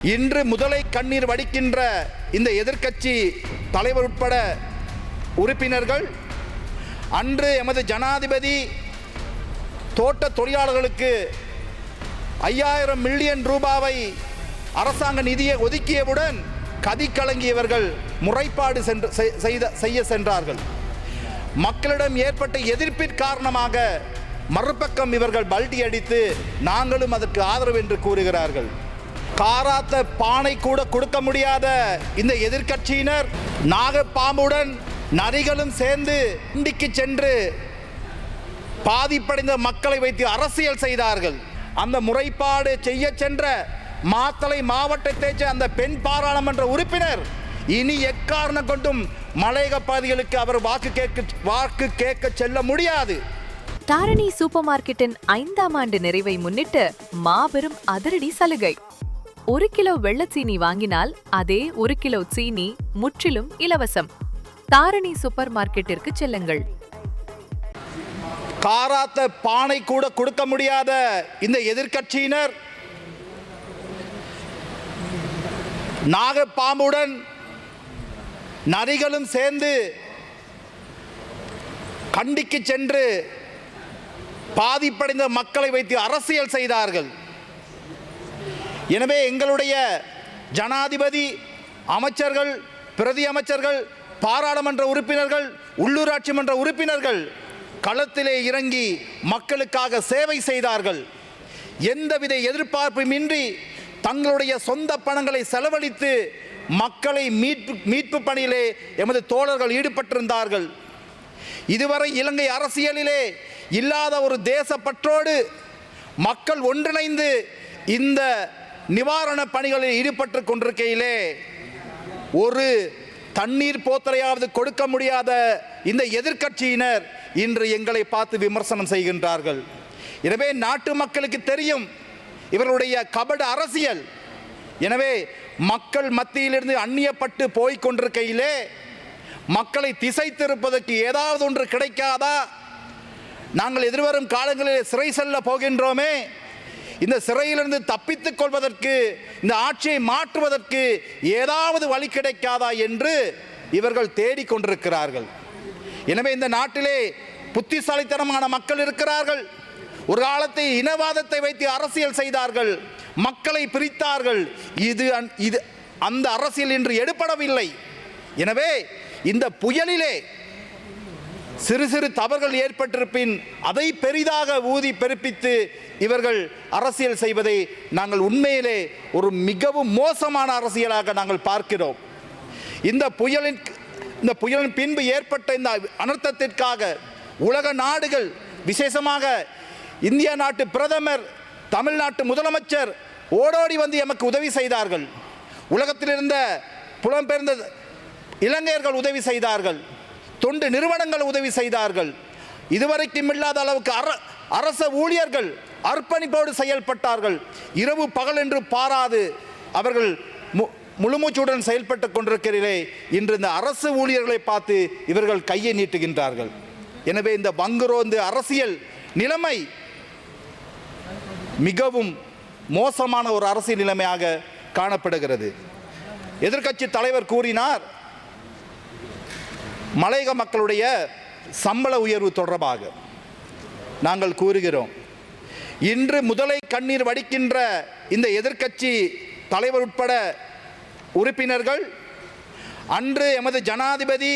இன்று முதலை கண்ணீர் வடிக்கின்ற இந்த எதிர்க்கட்சி தலைவர் உட்பட உறுப்பினர்கள் அன்று எமது ஜனாதிபதி தோட்ட தொழிலாளர்களுக்கு ஐயாயிரம் மில்லியன் ரூபாவை அரசாங்க நிதியை ஒதுக்கியவுடன் கதி கலங்கியவர்கள் முறைப்பாடு சென்று செய்த செய்ய சென்றார்கள். மக்களிடம் ஏற்பட்ட எதிர்ப்பின் காரணமாக மறுபக்கம் இவர்கள் பல்டி அடித்து நாங்களும் அதற்கு ஆதரவு என்று கூறுகிறார்கள். காராத்த பானை கூட கொடுக்க முடியாத இந்த எதிர்க்கட்சியினர் நாகப்பாம்புடன் நரிகளும் சேர்ந்து இண்டிக்கு சென்று பாதிப்படைந்த மக்களை வைத்து அரசியல் செய்தார்கள். அந்த முறைப்பாடு செய்ய சென்ற மாத்தளை மாவட்டத்தைச் அந்த பெண் பாராளுமன்ற உறுப்பினர் இனி எக்காரணம் கொண்டும் மலையக பகுதிகளுக்கு அவர் வாக்கு கேட்க வாக்கு கேட்க செல்ல முடியாது. தாரணி சூப்பர் மார்க்கெட்டின் ஐந்தாம் ஆண்டு நிறைவை முன்னிட்டு மாபெரும் அதிரடி சலுகை. ஒரு கிலோ வெள்ளச்சீனி வாங்கினால் அதே ஒரு கிலோ சீனி முற்றிலும் இலவசம். தாரணி சூப்பர் மார்க்கெட்டிற்கு செல்லுங்கள். காராத்த பானை கூட கொடுக்க முடியாத இந்த எதிர்கட்சியினர் நாகப்பாம்புடன் நரிகளும் சேர்ந்து கண்டிக்கு சென்று பாதிப்படைந்த மக்களை வைத்து அரசியல் செய்தார்கள். எனவே எங்களுடைய ஜனாதிபதி அமைச்சர்கள் பிரதி அமைச்சர்கள் பாராளுமன்ற உறுப்பினர்கள் உள்ளூராட்சி மன்ற உறுப்பினர்கள் களத்திலே இறங்கி மக்களுக்காக சேவை செய்தார்கள். எந்தவித எதிர்பார்ப்புமின்றி தங்களுடைய சொந்த பணங்களை செலவழித்து மக்களை மீட்பு மீட்பு பணியிலே எமது தோழர்கள் ஈடுபட்டிருந்தார்கள். இதுவரை இலங்கை அரசியலிலே இல்லாத ஒரு தேசப்பற்றோடு மக்கள் ஒன்றிணைந்து இந்த நிவாரண பணிகளில் ஈடுபட்டு கொண்டிருக்கையிலே ஒரு தண்ணீர் போத்தலையாவது கொடுக்க முடியாத இந்த எதிர்க்கட்சியினர் இன்று எங்களை பார்த்து விமர்சனம் செய்கின்றார்கள். எனவே நாட்டு மக்களுக்கு தெரியும் இவர்களுடைய கபட அரசியல். எனவே மக்கள் மத்தியிலிருந்து அந்நியப்பட்டு போய்க் கொண்டிருக்கையிலே மக்களை திசைத்திருப்பதற்கு ஏதாவது ஒன்று கிடைக்காதா? நாங்கள் எதிர்வரும் காலங்களில் சிறை செல்ல போகின்றோமே. இந்த சிறையிலிருந்து தப்பித்துக் கொள்வதற்கு இந்த ஆட்சியை மாற்றுவதற்கு ஏதாவது வழி கிடைக்காதா என்று இவர்கள் தேடிக்கொண்டிருக்கிறார்கள். எனவே இந்த நாட்டிலே புத்திசாலித்தனமான மக்கள் இருக்கிறார்கள். ஒரு காலத்தை இனவாதத்தை வைத்து அரசியல் செய்தார்கள். மக்களை பிரித்தார்கள். இது அந்- இது அந்த அரசியல் இன்று எடுபடவில்லை. எனவே இந்த புயலிலே சிறு சிறு தவறுகள் ஏற்பட்டிருப்பின் அதை பெரிதாக ஊதி பெருப்பித்து இவர்கள் அரசியல் செய்வதை நாங்கள் உண்மையிலே ஒரு மிகவும் மோசமான அரசியலாக நாங்கள் பார்க்கிறோம். இந்த புயலின் இந்த புயலின் பின்பு ஏற்பட்ட இந்த அனர்த்தத்திற்காக உலக நாடுகள் விசேஷமாக இந்திய நாட்டு பிரதமர் தமிழ்நாட்டு முதலமைச்சர் ஓடோடி வந்து எமக்கு உதவி செய்தார்கள். உலகத்தில் இருந்த புலம்பெயர்ந்த இலங்கையர்கள் உதவி செய்தார்கள். தொண்டு நிறுவனங்கள் உதவி செய்தார்கள். இதுவரைக்கும் இல்லாத அளவுக்கு அர அரச ஊழியர்கள் அர்ப்பணிப்போடு செயல்பட்டார்கள். இரவு பகல் என்று பாராது அவர்கள் மு- முழுமூச்சுடன் செயல்பட்டு கொண்டிருக்கிறீர்களே இன்று இந்த அரசு ஊழியர்களை பார்த்து இவர்கள் கையை நீட்டுகின்றார்கள். எனவே இந்த வங்குரோந்து அரசியல் நிலைமை மிகவும் மோசமான ஒரு அரசியல் நிலைமையாக காணப்படுகிறது. எதிர்க்கட்சி தலைவர் கூறினார் மலையக மக்களுடைய சம்பள உயர்வு தொடர்பாக நாங்கள் கூறுகிறோம். இன்று முதலை கண்ணீர் வடிக்கின்ற இந்த எதிர்க்கட்சி தலைவர் உட்பட உறுப்பினர்கள் அன்று எமது ஜனாதிபதி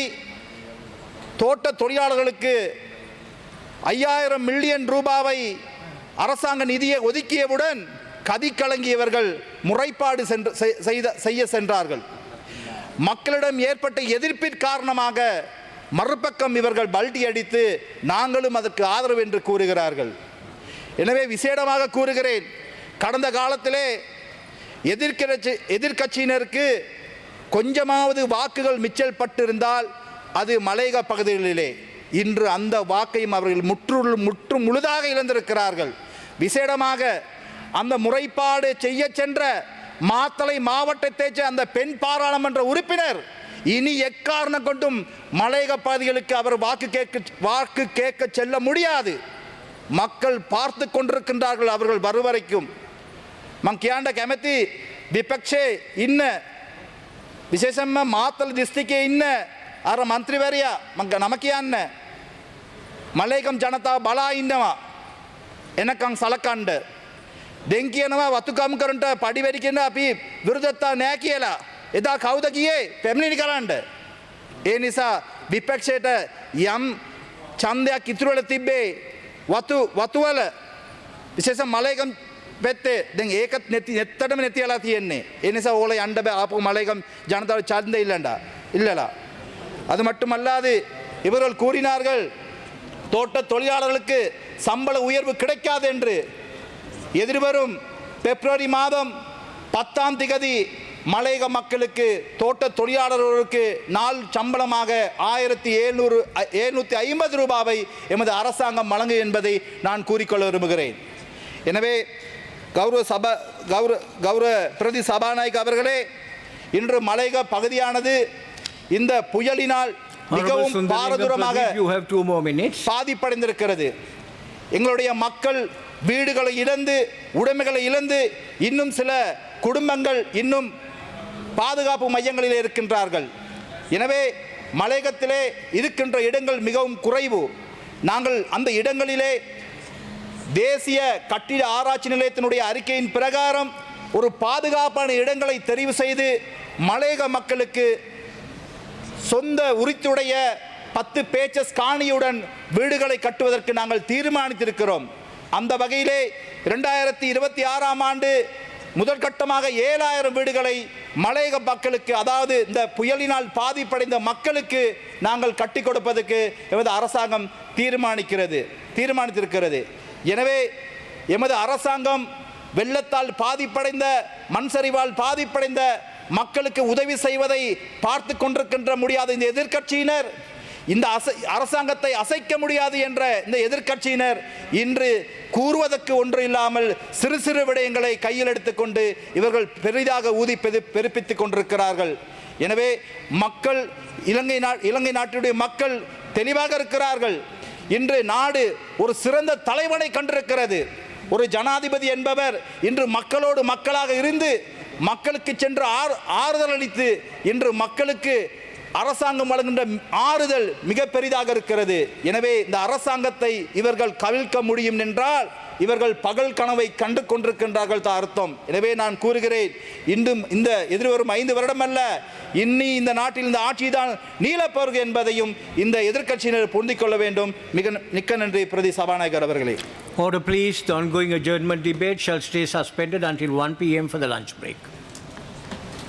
தோட்ட தொழிலாளர்களுக்கு ஐயாயிரம் மில்லியன் ரூபாவை அரசாங்க நிதியை ஒதுக்கியவுடன் கதி கலங்கியவர்கள் முறைப்பாடு சென்று செய்த செய்ய சென்றார்கள். மக்களிடம் ஏற்பட்ட எதிர்ப்பின் காரணமாக மறுபக்கம் இவர்கள் பல்டி அடித்து நாங்களும் அதற்கு ஆதரவு என்று கூறுகிறார்கள். எனவே விசேடமாக கூறுகிறேன் கடந்த காலத்திலே எதிர்கட்சி எதிர்க்கட்சியினருக்கு கொஞ்சமாவது வாக்குகள் மிச்சல் பட்டிருந்தால் அது மலையக பகுதிகளிலே. இன்று அந்த வாக்கையும் அவர்கள் முற்று முற்று முழுதாக இழந்திருக்கிறார்கள். விசேடமாக அந்த முறைப்பாடு செய்ய சென்ற மாத்தளை மாவட்டத்தைச் சேர்ந்த அந்த பெண் பாராளுமன்ற உறுப்பினர் இனி எக்காரணம் கொண்டும் மலையக பகுதிகளுக்கு அவர் வாக்கு கேட்க வாக்கு கேட்க செல்ல முடியாது மக்கள் பார்த்து கொண்டிருக்கின்றார்கள் அவர்கள் வருவரைக்கும் මං කියන්න කැමති විපක්ෂයේ ඉන්න විශේෂයෙන්ම මාතල දිස්ත්‍රික්කයේ ඉන්න අර මන්ත්‍රීවරයා මං නම කියන්න මලේකම් ජනතාව බලා ඉන්නවා එනකං සලකණ්ඩ දෙන් කියනවා වතුකම් කරට පඩිවැඩි කියන අපි විරුදත්තා නෑ කියලා එදා කවුද කියේ පැමිණිනි කරන්න. ඒ නිසා විපක්ෂයට යම් චන්දයක් ඉතුරුවල තිබ්බේ වතු වතුවල විශේෂ මලයකම් පැත්තේ දැන් ඒකත් නැති නැත්තටම නැතිලා තියෙන්නේ ඒ නිසා ඕල යන්න බෑ ආපු மலையகம் ஜனதாவை சார்ந்த இல்லைண்டா இல்லலா அது மட்டுமல்லாது இவர்கள் கூறினார்கள் தோட்ட தொழிலாளர்களுக்கு சம்பள உயர்வு கிடைக்காது என்று எதிர்வரும் பிப்ரவரி மாதம் பத்தாம் திகதி மலையக மக்களுக்கு தோட்ட தொழிலாளர்களுக்கு நாள் சம்பளமாக ஆயிரத்தி எழுநூறு எழுநூற்றி ஐம்பது ரூபாவை எமது அரசாங்கம் வழங்கும் என்பதை நான் கூறிக்கொள்ள விரும்புகிறேன் எனவே கௌரவ சபா கௌரவ கௌரவ பிரதி சபாநாயக் அவர்களே இன்று மலையக பகுதியானது இந்த புயலினால் மிகவும் பாரதூரமாக. பாதிப்படைந்திருக்கிறது எங்களுடைய மக்கள் வீடுகளை இழந்து உடைமைகளை இழந்து இன்னும் சில குடும்பங்கள் இன்னும் பாதுகாப்பு மையங்களில் இருக்கின்றார்கள். எனவே மலையகத்திலே இருக்கின்ற இடங்கள் மிகவும் குறைவு. நாங்கள் அந்த இடங்களிலே தேசிய கட்டிட ஆராய்ச்சி நிலையத்தினுடைய அறிக்கையின் பிரகாரம் ஒரு பாதுகாப்பான இடங்களை தெரிவு செய்து மலையக மக்களுக்கு சொந்த உரித்துடைய பத்து பேச்சஸ் காணியுடன் வீடுகளை கட்டுவதற்கு நாங்கள் தீர்மானித்திருக்கிறோம். அந்த வகையிலே இரண்டாயிரத்தி இருபத்தி ஆறாம் ஆண்டு முதற்கட்டமாக ஏழாயிரம் வீடுகளை மலையக மக்களுக்கு அதாவது இந்த புயலினால் பாதிப்படைந்த மக்களுக்கு நாங்கள் கட்டி கொடுப்பதற்கு எமது அரசாங்கம் தீர்மானிக்கிறது தீர்மானித்திருக்கிறது. எனவே எமது அரசாங்கம் வெள்ளத்தால் பாதிப்படைந்த மண் சரிவால் பாதிப்படைந்த மக்களுக்கு உதவி செய்வதை பார்த்து கொண்டிருக்கின்ற முடியாத இந்த எதிர்க்கட்சியினர் இந்த அசை அரசாங்கத்தை அசைக்க முடியாது என்ற இந்த எதிர்க்கட்சியினர் இன்று கூறுவதற்கு ஒன்று இல்லாமல் சிறு சிறு விடயங்களை கையில் எடுத்துக்கொண்டு இவர்கள் பெரிதாக ஊதி பெருப்பித்துக் கொண்டிருக்கிறார்கள். எனவே மக்கள் இலங்கை நா இலங்கை நாட்டுடைய மக்கள் தெளிவாக இருக்கிறார்கள். இன்று நாடு ஒரு சிறந்த தலைவனை கண்டிருக்கிறது. ஒரு ஜனாதிபதி என்பவர் இன்று மக்களோடு மக்களாக இருந்து மக்களுக்கு சென்று ஆறு ஆறுதல் அளித்து இன்று மக்களுக்கு அரசாங்கம் வழங்குகின்ற ஆறுதல் மிக பெரிதாக இருக்கிறது எனவே இந்த அரசாங்கத்தை இவர்கள் கவிழ்க்க முடியும் என்றால் இவர்கள் பகல் கனவை கண்டு கொண்டிருக்கின்றார்கள் தான் அர்த்தம் எனவே நான் கூறுகிறேன் இன்றும் இந்த எதிர்வரும் ஐந்து வருடம் அல்ல இன்னி இந்த நாட்டில் இந்த ஆட்சி தான் நீளப்போர்கள் என்பதையும் இந்த எதிர்க்கட்சியினர் புரிந்து கொள்ள வேண்டும் மிக மிக்க நன்றி பிரதி சபாநாயகர் அவர்களே Order please, the ongoing adjournment debate shall stay suspended until 1 p.m. for the lunch break.